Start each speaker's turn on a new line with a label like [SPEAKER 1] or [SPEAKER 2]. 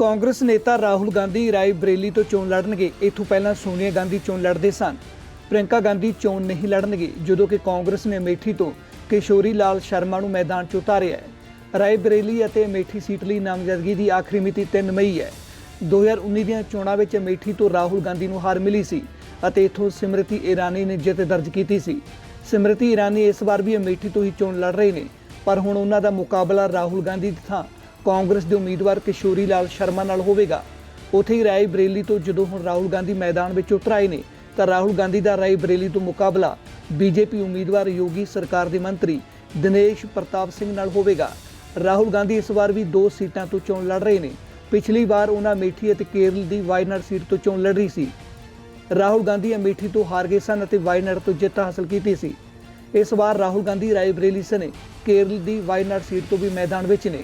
[SPEAKER 1] ਕਾਂਗਰਸ ਨੇਤਾ ਰਾਹੁਲ ਗਾਂਧੀ ਰਾਏ ਬਰੇਲੀ ਤੋਂ ਚੋਣ ਲੜਨਗੇ। ਇਥੋਂ ਪਹਿਲਾਂ ਸੋਨੀਆ ਗਾਂਧੀ ਚੋਣ ਲੜਦੇ ਸਨ। ਪ੍ਰਿੰਕਾ ਗਾਂਧੀ ਚੋਣ ਨਹੀਂ ਲੜਨਗੇ, ਜਦੋਂ ਕਿ ਕਾਂਗਰਸ ਨੇ ਅਮੇਠੀ ਤੋਂ ਕਿਸ਼ੋਰੀ ਲਾਲ ਸ਼ਰਮਾ ਨੂੰ ਮੈਦਾਨ 'ਚ ਉਤਾਰਿਆ ਹੈ। ਰਾਏ ਬਰੇਲੀ ਅਤੇ ਅਮੇਠੀ ਸੀਟ ਲਈ ਨਾਮਜ਼ਦਗੀ ਦੀ ਆਖਰੀ ਮਿਤੀ 3 ਮਈ ਹੈ। 2019 ਦੀਆਂ ਚੋਣਾਂ ਵਿੱਚ ਅਮੇਠੀ ਤੋਂ ਰਾਹੁਲ ਗਾਂਧੀ ਨੂੰ ਹਾਰ ਮਿਲੀ ਸੀ ਅਤੇ ਇਥੋਂ ਸਿਮਰਤੀ ਇਰਾਨੀ ਨੇ ਜਿੱਤ ਦਰਜ ਕੀਤੀ ਸੀ। ਸਿਮਰਤੀ ਇਰਾਨੀ ਇਸ ਵਾਰ ਵੀ ਅਮੇਠੀ ਤੋਂ ਹੀ ਚੋਣ ਲੜ ਰਹੇ ਨੇ, ਪਰ ਹੁਣ ਉਹਨਾਂ ਦਾ ਮੁਕਾਬਲਾ ਰਾਹੁਲ ਗਾਂਧੀ ਦੀ ਥਾਂ ਕਾਂਗਰਸ ਦੇ ਉਮੀਦਵਾਰ ਕਿਸ਼ੋਰੀ ਲਾਲ ਸ਼ਰਮਾ ਨਾਲ ਹੋਵੇਗਾ। ਉੱਥੇ ਹੀ ਰਾਏ ਬਰੇਲੀ ਤੋਂ ਜਦੋਂ ਹੁਣ ਰਾਹੁਲ ਗਾਂਧੀ ਮੈਦਾਨ ਵਿੱਚ ਉਤਰ ਆਏ ਨੇ, ਤਾਂ ਰਾਹੁਲ ਗਾਂਧੀ ਦਾ ਰਾਏ ਬਰੇਲੀ ਤੋਂ ਮੁਕਾਬਲਾ ਬੀਜੇਪੀ ਉਮੀਦਵਾਰ ਯੋਗੀ ਸਰਕਾਰ ਦੇ ਮੰਤਰੀ ਦਿਨੇਸ਼ ਪ੍ਰਤਾਪ ਸਿੰਘ ਨਾਲ ਹੋਵੇਗਾ। ਰਾਹੁਲ ਗਾਂਧੀ ਇਸ ਵਾਰ ਵੀ ਦੋ ਸੀਟਾਂ ਤੋਂ ਚੋਣ ਲੜ ਰਹੇ ਨੇ। ਪਿਛਲੀ ਵਾਰ ਉਹਨਾਂ ਮੇਠੀ ਅਤੇ ਕੇਰਲ ਦੀ ਵਾਇਨਾਡ ਸੀਟ ਤੋਂ ਚੋਣ ਲੜ ਰਹੀ ਸੀ। ਰਾਹੁਲ ਗਾਂਧੀ ਅਮੇਠੀ ਤੋਂ ਹਾਰ ਗਏ ਸਨ ਅਤੇ ਵਾਇਨਾਡ ਤੋਂ ਜਿੱਤ ਹਾਸਲ ਕੀਤੀ ਸੀ। ਇਸ ਵਾਰ ਰਾਹੁਲ ਗਾਂਧੀ ਰਾਏ ਬਰੇਲੀ ਸਨੇ ਕੇਰਲ ਦੀ ਵਾਇਨਾਡ ਸੀਟ ਤੋਂ ਵੀ ਮੈਦਾਨ ਵਿੱਚ ਨੇ।